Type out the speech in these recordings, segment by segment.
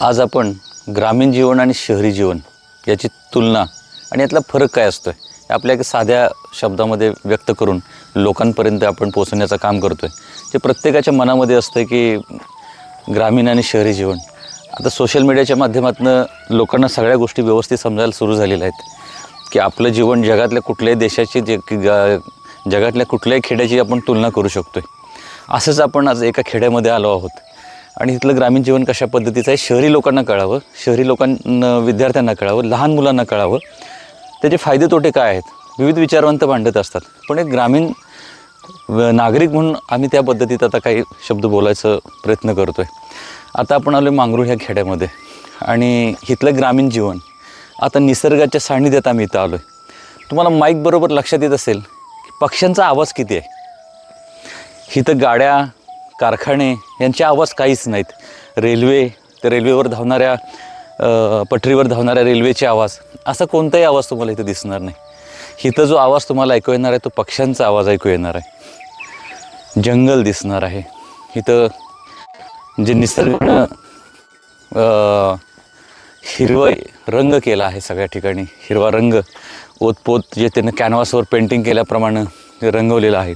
आज आपण ग्रामीण जीवन आणि शहरी जीवन याची तुलना आणि यातला फरक काय असतो आहे हे आपल्या एका साध्या शब्दामध्ये व्यक्त करून लोकांपर्यंत आपण पोचवण्याचं काम करतो आहे जे प्रत्येकाच्या मनामध्ये असतं की ग्रामीण आणि शहरी जीवन. आता सोशल मीडियाच्या माध्यमातून लोकांना सगळ्या गोष्टी व्यवस्थित समजायला सुरू झालेल्या आहेत. की आपलं जीवन जगातल्या कुठल्याही देशाची जे की गा जगातल्या कुठल्याही खेड्याची आपण तुलना करू शकतो आहे असंच आपण आज एका खेड्यामध्ये आलो आहोत. आणि इथलं ग्रामीण जीवन कशा पद्धतीचं आहे शहरी लोकांना कळावं शहरी लोकांना विद्यार्थ्यांना कळावं लहान मुलांना कळावं. त्याचे फायदे तोटे काय आहेत? विविध विचारवंत मांडत असतात. पण एक ग्रामीण नागरिक म्हणून आम्ही त्या पद्धतीत आता काही शब्द बोलायचा प्रयत्न करतो आहे आता आपण आलो मांगरूळ ह्या खेड्यामध्ये. आणि इथलं ग्रामीण जीवन आता निसर्गाच्या सान्निध्यात आम्ही इथं आलो आहे तुम्हाला माईक बरोबर लक्षात येत असेल की पक्ष्यांचा आवाज किती आहे? इथं गाड्या कारखाने यांचे आवाज काहीच नाहीत. रेल्वे त्या रेल्वेवर धावणाऱ्या पटरीवर धावणाऱ्या रेल्वेचे आवाज. असा कोणताही आवाज तुम्हाला इथं दिसणार नाही. इथं जो आवाज तुम्हाला ऐकू येणार आहे तो पक्ष्यांचा आवाज ऐकू येणार आहे. जंगल दिसणार आहे. इथं जे निसर्गानं हिरवा हिरवं रंग केला आहे सगळ्या ठिकाणी. हिरवा रंग ओतपोत जे त्यानं कॅनव्हासवर पेंटिंग केल्याप्रमाणे रंगवलेलं आहे.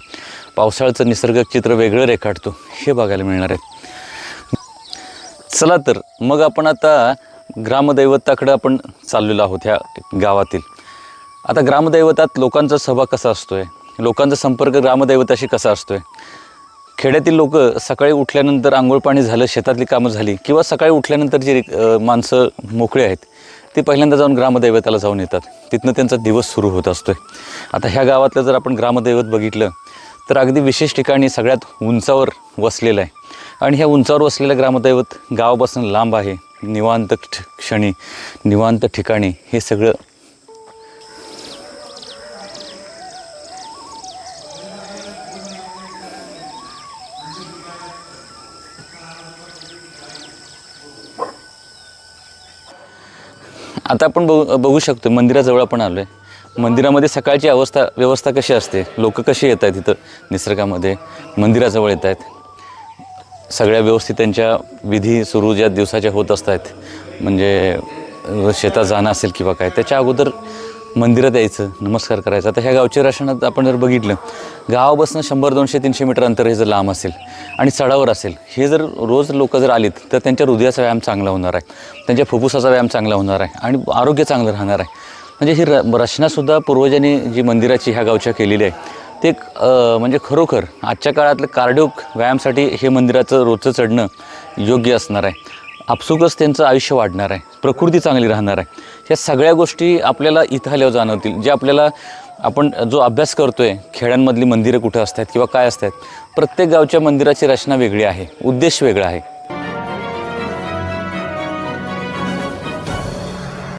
पावसाळ्याचं निसर्ग चित्र वेगळं रेखाटतो. हे बघायला मिळणार आहे. चला तर मग आपण आता ग्रामदैवताकडं आपण चाललेलो आहोत ह्या गावातील. आता ग्रामदैवतात लोकांचा सभा कसा असतो आहे लोकांचा संपर्क ग्रामदैवताशी कसा असतो आहे खेड्यातील लोक सकाळी उठल्यानंतर आंघोळ पाणी झालं शेतातली कामं झाली किंवा सकाळी उठल्यानंतर जी माणसं मोकळी आहेत ती पहिल्यांदा जाऊन ग्रामदैवताला जाऊन येतात. तिथनं त्यांचा दिवस सुरू होत असतो आहे आता ह्या गावातलं जर आपण ग्रामदैवत बघितलं तर अगदी विशेष ठिकाणी सगळ्यात उंचावर वसलेलं आहे. आणि ह्या उंचावर वसलेलं ग्रामदैवत गावापासून लांब आहे. निवांत क्ष- क्षणी निवांत ठिकाणी हे सगळं आता आपण बघू बघू शकतो मंदिराजवळ आपण आलो आहे मंदिरामध्ये सकाळची अवस्था व्यवस्था कशी असते? लोक कशी येत आहेत तिथं निसर्गामध्ये मंदिराजवळ येत आहेत सगळ्या व्यवस्थित त्यांच्या विधी सुरू ज्या दिवसाच्या होत असतात म्हणजे शेतात जाणं असेल किंवा काय त्याच्या अगोदर मंदिरात यायचं नमस्कार करायचा. आता ह्या गावच्या राशनात आपण जर बघितलं गावापासून शंभर दोनशे तीनशे मीटर अंतर हे जर लांब असेल आणि चढावर असेल हे जर रोज लोक जर आलीत तर त्यांच्या हृदयाचा व्यायाम चांगला होणार आहे. त्यांच्या फुफ्फुसाचा व्यायाम चांगला होणार आहे आणि आरोग्य चांगलं राहणार आहे. म्हणजे ही र रचनासुद्धा पूर्वजांनी जी मंदिराची ह्या गावच्या केलेली आहे ते म्हणजे खरोखर आजच्या काळातलं कार्डिओक व्यायामसाठी हे मंदिराचं रोजचं चढणं योग्य असणार आहे. आपसुकच त्यांचं आयुष्य वाढणार आहे. प्रकृती चांगली राहणार आहे. ह्या सगळ्या गोष्टी आपल्याला इथं आल्यावर जाणवतील. जे आपल्याला आपण जो अभ्यास करतो आहे खेड्यांमधली मंदिरं कुठं असतात किंवा काय असतात प्रत्येक गावच्या मंदिराची रचना वेगळी आहे. उद्देश वेगळा आहे.